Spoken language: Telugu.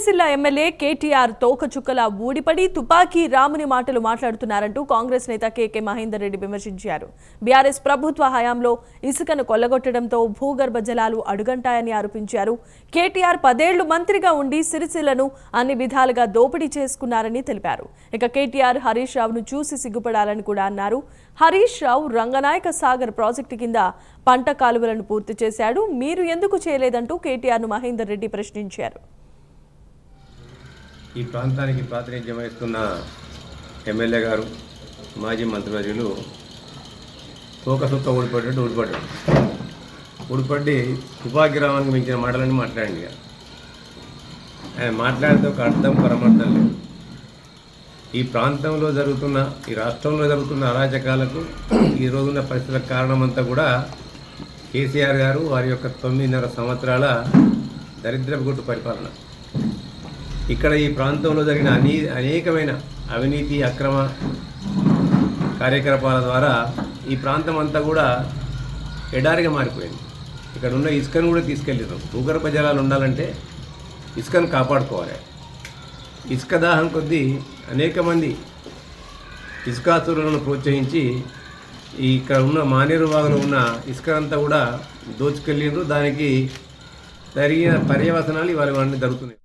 సిరిసిల్ల ఎమ్మెల్యే కేటీఆర్ తోకచుక్కల ఊడిపడి తుపాకీ రాముని మాటలు మాట్లాడుతున్నారంటూ కాంగ్రెస్ నేత కేకే మహేందర్ రెడ్డి విమర్శించారు. బీఆర్ఎస్ ప్రభుత్వ హయాంలో ఇసుకను కొల్లగొట్టడంతో భూగర్భ జలాలు అడుగంటాయని ఆరోపించారు. కేటీఆర్ పదేళ్ళు మంత్రిగా ఉండి సిరిసిల్లను అన్ని విధాలుగా దోపిడీ చేసుకున్నారని తెలిపారు. ఇక కేటీఆర్ హరీష్ రావును చూసి సిగ్గుపడాలని కూడా అన్నారు. హరీష్ రావు రంగనాయక సాగర్ ప్రాజెక్టు కింద పంట కాలువలను పూర్తి చేశాడు. మీరు ఎందుకు చేయలేదంటూ కేటీఆర్ను మహేందర్ రెడ్డి ప్రశ్నించారు. ఈ ప్రాంతానికి ప్రాతినిధ్యం వహిస్తున్న ఎమ్మెల్యే గారు మాజీ మంత్రివర్యులు తోకసుక్క ఊడిపడ్డట్టు ఊడిపడ్డాడు ఊడిపడి ఉపాగ్రామానికి రామానికి మించిన మాటలని మాట్లాడండి ఆయన మాట్లాడితే ఒక అర్థం పరమార్థం లేదు. ఈ ప్రాంతంలో జరుగుతున్న ఈ రాష్ట్రంలో జరుగుతున్న అరాచకాలకు ఈ రోజున్న పరిస్థితులకు కారణమంతా కూడా కేసీఆర్ గారు వారి యొక్క తొమ్మిదిన్నర సంవత్సరాల దరిద్రపు గుట్టు పరిపాలన. ఇక్కడ ఈ ప్రాంతంలో జరిగిన అనీ అనేకమైన అవినీతి అక్రమ కార్యకలాపాల ద్వారా ఈ ప్రాంతం అంతా కూడా ఎడారిగా మారిపోయింది. ఇక్కడ ఉన్న ఇసుకను కూడా తీసుకెళ్ళారు భూగర్భ జలాలు ఉండాలంటే ఇసుకను కాపాడుకోవాలి. ఇసుక దాహం కొద్దీ అనేక మంది ఇసుకాసురులను ప్రోత్సహించి ఈ ఇక్కడ ఉన్న మానేరు వాగులో ఉన్న ఇసుక అంతా కూడా దోచుకెళ్ళిండ్రు దానికి జరిగిన పర్యవసనాలు ఇవాళ ఇవన్నీ జరుగుతున్నాయి.